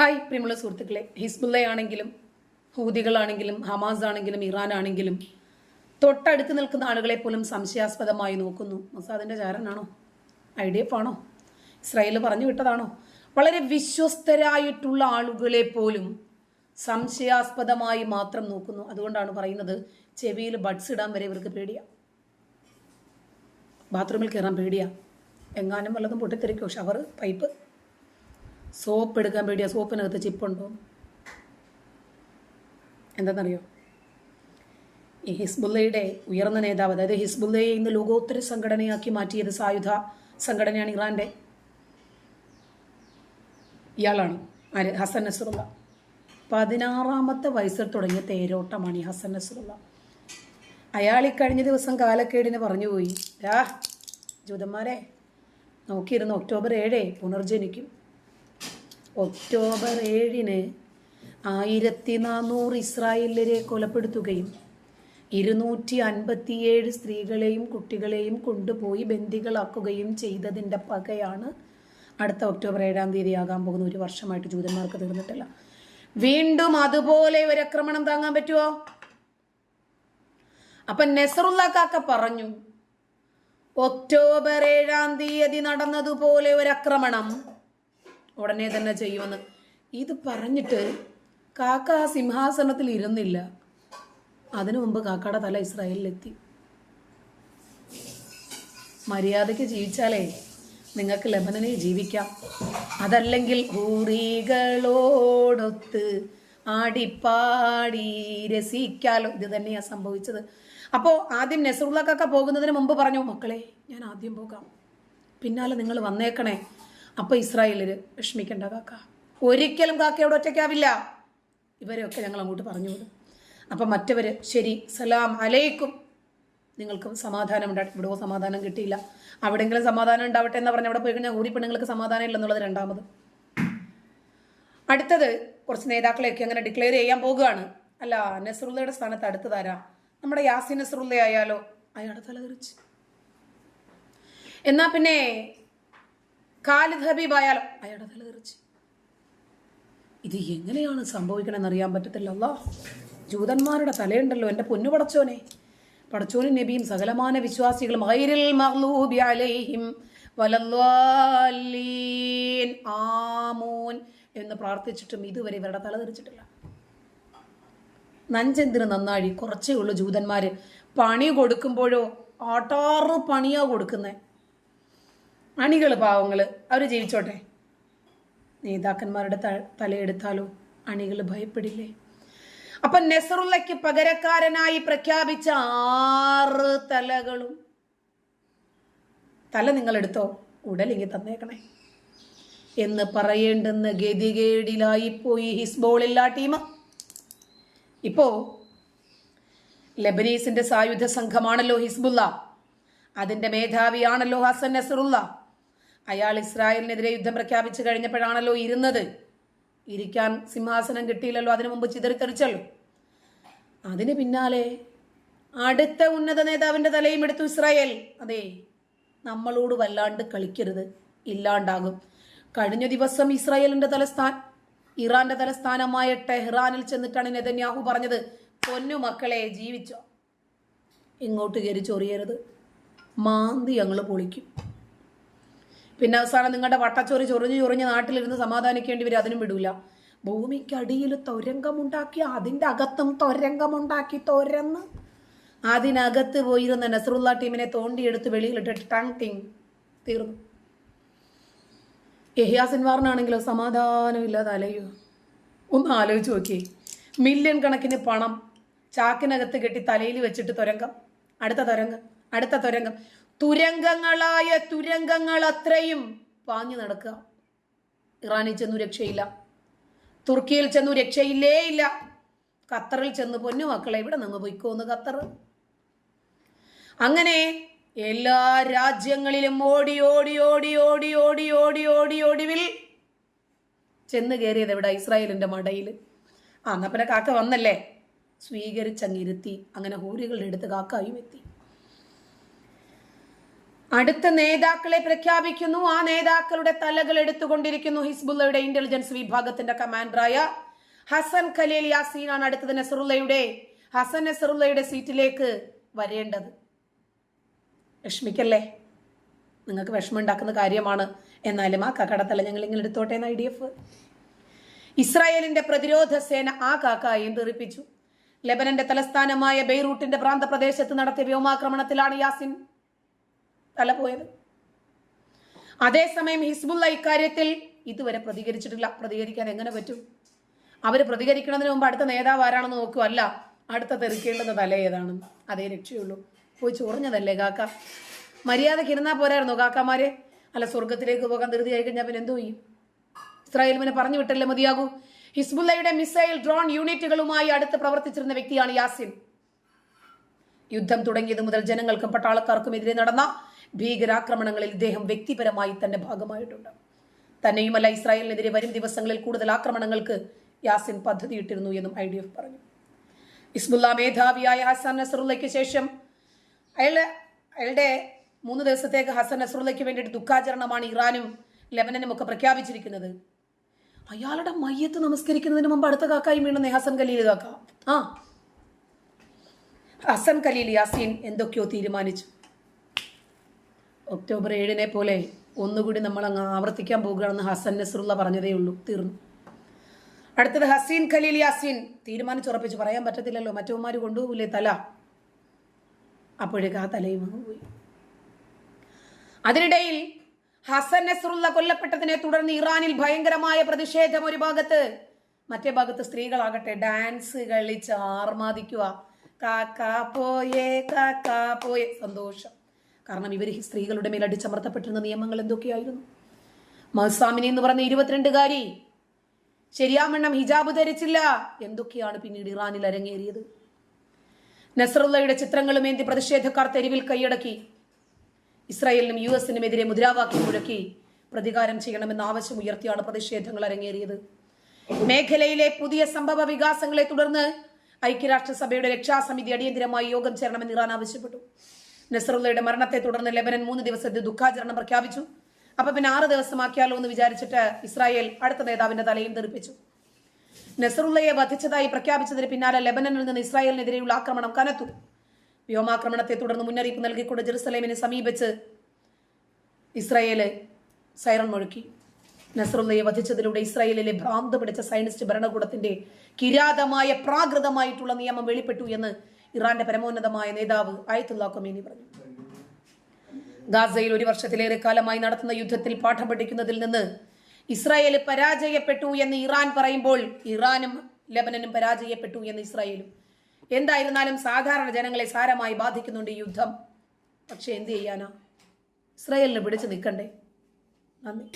Hi പ്രിയമുള്ള സുഹൃത്തുക്കളെ. ഹിസ്ബുല്ലയാണെങ്കിലും ഹൂദികളാണെങ്കിലും Hamas ആണെങ്കിലും ഇറാൻ ആണെങ്കിലും തൊട്ടടുത്ത് നിൽക്കുന്ന ആളുകളെ പോലും സംശയാസ്പദമായി നോക്കുന്നു. മസാദിന്റെ ചാരനാണോ? ഐ ഡി എഫ് ആണോ ഇസ്രായേൽ പറഞ്ഞു വിട്ടതാണോ? വളരെ വിശ്വസ്തരായിട്ടുള്ള ആളുകളെ പോലും സംശയാസ്പദമായി മാത്രം നോക്കുന്നു. അതുകൊണ്ടാണ് പറയുന്നത് ചെവിയിൽ ബഡ്സ് ഇടാൻ വരെ ഇവർക്ക് പേടിയാ. ബാത്റൂമിൽ കയറാൻ പേടിയാ. എങ്ങാനും വല്ലതും പൊട്ടിത്തെറിക്കോ? Shower pipe? സോപ്പ് എടുക്കാൻ പേടിയാ സോപ്പിനകത്ത് ചിപ്പുണ്ടോ എന്താണെന്നറിയോ ഈ ഹിസ്ബുല്ലയുടെ ഉയർന്ന നേതാവ് അതായത് ഹിസ്ബുല്ലയെ ഇന്ന് ലോകോത്തര സംഘടനയാക്കി മാറ്റിയത് സായുധ സംഘടനയാണ് ഇറാന്റെ. ഇയാളാണ് ആര്? ഹസൻ നസറുള്ള. പതിനാറാമത്തെ വയസ്സിൽ തുടങ്ങിയ തേരോട്ടമാണ് ഈ ഹസൻ നസറുള്ള. അയാൾ ഈ കഴിഞ്ഞ ദിവസം കാലക്കേടിന് പറഞ്ഞുപോയി രാ ജൂതന്മാരെ നോക്കിയിരുന്നു ഒക്ടോബർ ഏഴേ പുനർജനിക്കും. ഒക്ടോബർ ഏഴിന് ആയിരത്തി നാനൂറ് ഇസ്രായേലരെ കൊലപ്പെടുത്തുകയും ഇരുന്നൂറ്റി അൻപത്തിയേഴ് സ്ത്രീകളെയും കുട്ടികളെയും കൊണ്ടുപോയി ബന്ദികളാക്കുകയും ചെയ്തതിന്റെ പകയാണ് അടുത്ത ഒക്ടോബർ ഏഴാം തീയതി ആകാൻ പോകുന്ന ഒരു വർഷമായിട്ട് ജൂതന്മാർക്ക് തീർന്നിട്ടില്ല. വീണ്ടും അതുപോലെ ഒരു ആക്രമണം താങ്ങാൻ പറ്റുമോ അപ്പൊ നെസറുല്ല കാക്ക പറഞ്ഞു ഒക്ടോബർ ഏഴാം തീയതി നടന്നതുപോലെ ഒരു ആക്രമണം. ഉടനെ തന്നെ ചെയ്യുമെന്ന്. ഇത് പറഞ്ഞിട്ട് കാക്ക ആ സിംഹാസനത്തിൽ ഇരുന്നില്ല. അതിനു മുമ്പ് കാക്കയുടെ തല ഇസ്രായേലിലെത്തി. മര്യാദയ്ക്ക് ജീവിച്ചാലേ നിങ്ങൾക്ക് ലബനനെ ജീവിക്കാം. അതല്ലെങ്കിൽ ഭൂറികളോടൊത്ത് ആടിപ്പാടി രസിക്കാലോ. ഇത് തന്നെയാ സംഭവിച്ചത്. അപ്പോൾ ആദ്യം നെസറുള്ള കാക്ക പോകുന്നതിന് മുമ്പ് പറഞ്ഞു മക്കളെ ഞാൻ ആദ്യം പോകാം. പിന്നാലെ നിങ്ങൾ വന്നേക്കണേ. അപ്പൊ ഇസ്രായേലിൽ വിഷമിക്കേണ്ട കാക്ക. ഒരിക്കലും കാക്കയോട് ഒറ്റയ്ക്കാവില്ല. ഇവരെയൊക്കെ ഞങ്ങൾ അങ്ങോട്ട് പറഞ്ഞു വിടും. അപ്പം മറ്റവർ ശരി സലാം അലൈക്കും. നിങ്ങൾക്ക് സമാധാനം ഉണ്ടാകും ഇവിടെ സമാധാനം കിട്ടിയില്ല. അവിടെങ്കിലും സമാധാനം ഉണ്ടാവട്ടെ എന്ന് പറഞ്ഞാൽ അവിടെ പോയി കഴിഞ്ഞാൽ ഊരി പെണ്ണുങ്ങൾക്ക് സമാധാനം ഇല്ലെന്നുള്ളത് രണ്ടാമത്. അടുത്തത് കുറച്ച് നേതാക്കളെയൊക്കെ അങ്ങനെ ഡിക്ലെയർ ചെയ്യാൻ പോവുകയാണ്. അല്ല നസറുള്ളയുടെ സ്ഥാനത്ത് അടുത്തതാരാ? നമ്മുടെ യാസി നസറുള്ള ആയാലോ അയാളെ തലതെറിച്ച് എന്നാൽ പിന്നെ ഖാലിദ് ഹബീബ് ആയാലോ അയാളുടെ തലതെറിച്ച് ഇത് എങ്ങനെയാണ് സംഭവിക്കണമെന്ന് അറിയാൻ പറ്റത്തില്ലല്ലോ ജൂതന്മാരുടെ തലയുണ്ടല്ലോ എന്റെ പൊന്നു പടച്ചോനെ. പടച്ചോനും നബിയും സകലമാന വിശ്വാസികളും. അലൈഹിം വലല്ലാലീൻ ആമൂൻ എന്ന് പ്രാർത്ഥിച്ചിട്ടും ഇതുവരെ ഇവരുടെ തല തെറിച്ചിട്ടില്ല. നഞ്ചെന്തിന് നന്നാഴി കുറച്ചേ ഉള്ളൂ ജൂതന്മാർ പണി കൊടുക്കുമ്പോഴോ? ആട്ടാറ് പണിയാ കൊടുക്കുന്നേ. അണികൾ പാവങ്ങൾ അവർ ജീവിച്ചോട്ടെ. നേതാക്കന്മാരുടെ തലയെടുത്താലോ അണികൾ ഭയപ്പെടില്ലേ? അപ്പൊ നെസറുള്ളയ്ക്ക് പകരക്കാരനായി പ്രഖ്യാപിച്ച ആറ് തലകളും. തല നിങ്ങൾ എടുത്തോ ഉടലിങ്ങി തന്നേക്കണേ. എന്ന് പറയേണ്ടെന്ന് ഗതികേടിലായി പോയി ഹിസ്ബോളില്ല ടീം ഇപ്പോ ലബനീസിന്റെ സായുധ സംഘമാണല്ലോ ഹിസ്ബുല്ല അതിന്റെ മേധാവിയാണല്ലോ ഹസൻ നസറുള്ള. അയാൾ ഇസ്രായേലിനെതിരെ യുദ്ധം പ്രഖ്യാപിച്ചു കഴിഞ്ഞപ്പോഴാണല്ലോ ഇരുന്നത്. ഇരിക്കാൻ സിംഹാസനം കിട്ടിയില്ലല്ലോ അതിനു മുമ്പ് ചിതറിത്തെറിച്ചല്ലോ. അതിന് പിന്നാലെ അടുത്ത ഉന്നത നേതാവിന്റെ തലയും എടുത്തു ഇസ്രായേൽ. അതെ നമ്മളോട് വല്ലാണ്ട് കളിക്കരുത് ഇല്ലാണ്ടാകും. കഴിഞ്ഞ ദിവസം ഇസ്രായേലിന്റെ തലസ്ഥാൻ ഇറാന്റെ തലസ്ഥാനമായ ടെഹ്റാനിൽ ചെന്നിട്ടാണ് നെതന്യാഹു പറഞ്ഞത് പൊന്നു മക്കളെ ജീവിച്ചോ. ഇങ്ങോട്ട് കയറി ചൊറിയരുത്. മാന്തി ഞങ്ങൾ പൊളിക്കും. പിന്നെ അവസാനം നിങ്ങളുടെ വട്ടച്ചൊറി ചൊറിഞ്ഞ് ചൊറിഞ്ഞ് നാട്ടിലിരുന്ന് സമാധാനിക്കേണ്ടി വരും അതിനും വിടൂല. ഭൂമിക്കടിയിൽ തുരങ്കമുണ്ടാക്കി അതിന്റെ അകത്തും തുരങ്കമുണ്ടാക്കി തൊരന്ന്. അതിനകത്ത് പോയിരുന്ന നസറുല്ല ടീമിനെ തോണ്ടിയെടുത്ത് വെളിയിലിട്ട് ടങ് ടിങ് തീർന്നു. യഹിയാസിൻവാറിനാണെങ്കിലോ സമാധാനമില്ലാതെ അലയോ? ഒന്ന് ആലോചിച്ച് നോക്കിയേ. മില്യൺ കണക്കിന് പണം ചാക്കിനകത്ത് കെട്ടി തലയിൽ വെച്ചിട്ട് തുരങ്കം. അടുത്ത തുരങ്കം. അടുത്ത തുരങ്കം. തുരങ്കങ്ങളായ തുരങ്കങ്ങൾ അത്രയും പാഞ്ഞു നടക്കുക. ഇറാനിൽ ചെന്നു രക്ഷയില്ല. തുർക്കിയിൽ ചെന്നു രക്ഷയില്ലേ ഇല്ല. ഖത്തറിൽ ചെന്ന് പൊന്നു മക്കളെ. ഇവിടെ നിങ്ങൾ പൊയ്ക്കോന്ന് ഖത്തർ. അങ്ങനെ എല്ലാ രാജ്യങ്ങളിലും ഓടി ഓടി ഓടി ഓടി ഓടി ഓടി ഓടി ഓടിവിൽ ചെന്ന് കയറിയത് എവിടെ? ഇസ്രായേലിന്റെ മടയിൽ. ആ എന്നാ പിന്നെ കാക്ക വന്നല്ലേ? സ്വീകരിച്ചങ്ങിരുത്തി അങ്ങനെ ഹൂരികളുടെ അടുത്ത് കാക്കായും എത്തി. അടുത്ത നേതാക്കളെ പ്രഖ്യാപിക്കുന്നു. ആ നേതാക്കളുടെ തലകൾ എടുത്തുകൊണ്ടിരിക്കുന്നു ഹിസ്ബുള്ളയുടെ ഇന്റലിജൻസ് വിഭാഗത്തിന്റെ കമാൻഡറായ ഹസൻ ഖലീൽ യാസീനാണ് അടുത്തത് നെസറുള്ളയുടെ ഹസൻ നെസറുള്ളയുടെ സീറ്റിലേക്ക് വരേണ്ടത്. വിഷമിക്കല്ലേ? നിങ്ങൾക്ക് വിഷമമുണ്ടാക്കുന്ന കാര്യമാണ്. എന്നാലും ആ കാക്കടത്തല ഞങ്ങൾ ഇങ്ങനെ എടുത്തോട്ടെ ഐ ഡി എഫ്? ഇസ്രായേലിന്റെ പ്രതിരോധ സേന ആ കാക്കായും തെറിപ്പിച്ചു ലെബനന്റെ തലസ്ഥാനമായ ബെയ്റൂട്ടിന്റെ പ്രാന്തപ്രദേശത്ത് നടത്തിയ വ്യോമാക്രമണത്തിലാണ് യാസിൻ തല പോയത്. അതേസമയം ഹിസ്ബുള്ള ഇക്കാര്യത്തിൽ ഇതുവരെ പ്രതികരിച്ചിട്ടില്ല. പ്രതികരിക്കാൻ എങ്ങനെ പറ്റും? അവർ പ്രതികരിക്കുന്നതിന് മുമ്പ് അടുത്ത നേതാവ് ആരാണെന്ന് നോക്കുവല്ല അടുത്ത തെറിക്കേണ്ടത് തല ഏതാണ്? അതേ രക്ഷയുള്ളൂ. പോയി ചൊറിഞ്ഞതല്ലേ കാക്ക? മര്യാദയ്ക്ക് ഇരുന്നാൽ പോരായിരുന്നു കാക്കമാരെ? അല്ല സ്വർഗത്തിലേക്ക് പോകാൻ ധൃതി ആയി കഴിഞ്ഞാൽ പിന്നെ എന്തോ ചെയ്യും? ഇസ്രായേൽ പറഞ്ഞു വിട്ടല്ലേ മതിയാകൂ? ഹിസ്ബുല്ലയുടെ മിസൈൽ ഡ്രോൺ യൂണിറ്റുകളുമായി അടുത്ത് പ്രവർത്തിച്ചിരുന്ന വ്യക്തിയാണ് യാസിൻ. യുദ്ധം തുടങ്ങിയത് മുതൽ ജനങ്ങൾക്കും പട്ടാളക്കാർക്കും എതിരെ നടന്ന ഭീകരാക്രമണങ്ങളിൽ ഇദ്ദേഹം വ്യക്തിപരമായി തന്നെ ഭാഗമായിട്ടുണ്ട്. തന്നെയുമല്ല ഇസ്രായേലിനെതിരെ വരും ദിവസങ്ങളിൽ കൂടുതൽ ആക്രമണങ്ങൾക്ക് യാസിൻ പദ്ധതിയിട്ടിരുന്നു എന്നും ഐ ഡി എഫ് പറഞ്ഞു. ഇസ്ബുല്ല മേധാവിയായ ഹസൻ നസറുള്ളയ്ക്ക് ശേഷം അയാളെ അയാളുടെ മൂന്ന് ദിവസത്തേക്ക് ഹസൻ നസറുള്ളയ്ക്ക് വേണ്ടിയിട്ട് ദുഃഖാചരണമാണ് ഇറാനും ലെബനനും ഒക്കെ പ്രഖ്യാപിച്ചിരിക്കുന്നത്. അയാളുടെ മയ്യത്ത് നമസ്കരിക്കുന്നതിന് മുമ്പ് അടുത്ത കാക്കായി വീണെന്നേ ഹസൻ ഖലീൽ കാക്ക. ആ. ഹസൻ ഖലീൽ യാസീൻ എന്തൊക്കെയോ തീരുമാനിച്ചു. ഒക്ടോബർ ഏഴിനെ പോലെ ഒന്നുകൂടി നമ്മൾ അങ്ങ് ആവർത്തിക്കാൻ പോകുകയാണെന്ന് ഹസൻ നസറുള്ള പറഞ്ഞതേ ഉള്ളൂ തീർന്നു. അടുത്തത് ഹസീൻ ഖലീൽ യാസീൻ തീരുമാനിച്ചുറപ്പിച്ചു. പറയാൻ പറ്റത്തില്ലല്ലോ മറ്റവന്മാർ കൊണ്ടുപോകില്ലേ തല. അപ്പോഴേക്ക് ആ തലയും പോയി. അതിനിടയിൽ ഹസൻ നസറുള്ള കൊല്ലപ്പെട്ടതിനെ തുടർന്ന് ഇറാനിൽ ഭയങ്കരമായ പ്രതിഷേധം ഒരു ഭാഗത്ത്. മറ്റേ ഭാഗത്ത് സ്ത്രീകളാകട്ടെ ഡാൻസ് കളിച്ച് ആർമാദിക്കുക. കാക്കാ പോയേ കാക്കാ പോയേ. സന്തോഷം. കാരണം ഇവർ സ്ത്രീകളുടെ മേൽ അടിച്ചമർത്തപ്പെട്ടിരുന്ന നിയമങ്ങൾ എന്തൊക്കെയായിരുന്നു? മഹസാമിനി എന്ന് പറഞ്ഞ ഇരുപത്തിരണ്ടുകാരി ശരിയാമണ്ണം ഹിജാബ് ധരിച്ചില്ല. എന്തൊക്കെയാണ് പിന്നീട് ഇറാനിൽ അരങ്ങേറിയത്? നസറുള്ളയുടെ ചിത്രങ്ങളുമേന്തി പ്രതിഷേധക്കാർ തെരുവിൽ കൈയടക്കി. ഇസ്രായേലിനും യു എസിനും എതിരെ മുദ്രാവാക്യം മുഴക്കി പ്രതികാരം ചെയ്യണമെന്ന ആവശ്യം ഉയർത്തിയാണ് പ്രതിഷേധങ്ങൾ അരങ്ങേറിയത്. മേഖലയിലെ പുതിയ സംഭവ വികാസങ്ങളെ തുടർന്ന് ഐക്യരാഷ്ട്രസഭയുടെ രക്ഷാസമിതി അടിയന്തിരമായി യോഗം ചേരണമെന്ന് ഇറാൻ ആവശ്യപ്പെട്ടു. നസറുള്ളയുടെ മരണത്തെ തുടർന്ന് ലെബനൻ മൂന്ന് ദിവസത്തെ ദുഃഖാചരണം പ്രഖ്യാപിച്ചു. അപ്പൊ പിന്നെ ആറ് ദിവസമാക്കിയാലോ എന്ന് വിചാരിച്ചിട്ട് ഇസ്രായേൽ അടുത്ത നേതാവിന്റെ തലയും തെറിപ്പിച്ചു. നസറുള്ളയെ വധിച്ചതായി പ്രഖ്യാപിച്ചതിന് പിന്നാലെ ലെബനനിൽ നിന്ന് ഇസ്രായേലിനെതിരെയുള്ള ആക്രമണം കനത്തു. വ്യോമാക്രമണത്തെ തുടർന്ന് മുന്നറിയിപ്പ് നൽകിക്കൊണ്ട് ജെറുസലേമിനെ സമീപിച്ച് ഇസ്രായേൽ സൈറൺ മുഴുക്കി. നസറുള്ളയെ വധിച്ചതിലൂടെ ഇസ്രായേലിലെ ഭ്രാന്ത് പിടിച്ച സയനിസ്റ്റ് ഭരണകൂടത്തിന്റെ കിരാതമായ പ്രാകൃതമായിട്ടുള്ള നിയമം വെളിപ്പെട്ടു എന്ന് ഇറാന്റെ പരമോന്നതമായ നേതാവ് ആയത്തുള്ള കൊമേനി പറഞ്ഞു. ഗാസയിൽ ഒരു വർഷത്തിലേറെ കാലമായി നടത്തുന്ന യുദ്ധത്തിൽ പാഠം പഠിക്കുന്നതിൽ നിന്ന് ഇസ്രായേൽ പരാജയപ്പെട്ടു എന്ന് ഇറാൻ പറയുമ്പോൾ ഇറാനും ലബനനും പരാജയപ്പെട്ടു എന്ന് ഇസ്രായേലും. എന്തായിരുന്നാലും സാധാരണ ജനങ്ങളെ സാരമായി ബാധിക്കുന്നുണ്ട് ഈ യുദ്ധം. പക്ഷെ എന്ത് ചെയ്യാനാ? ഇസ്രായേലിന് പിടിച്ചു നിൽക്കണ്ടേ? നന്ദി.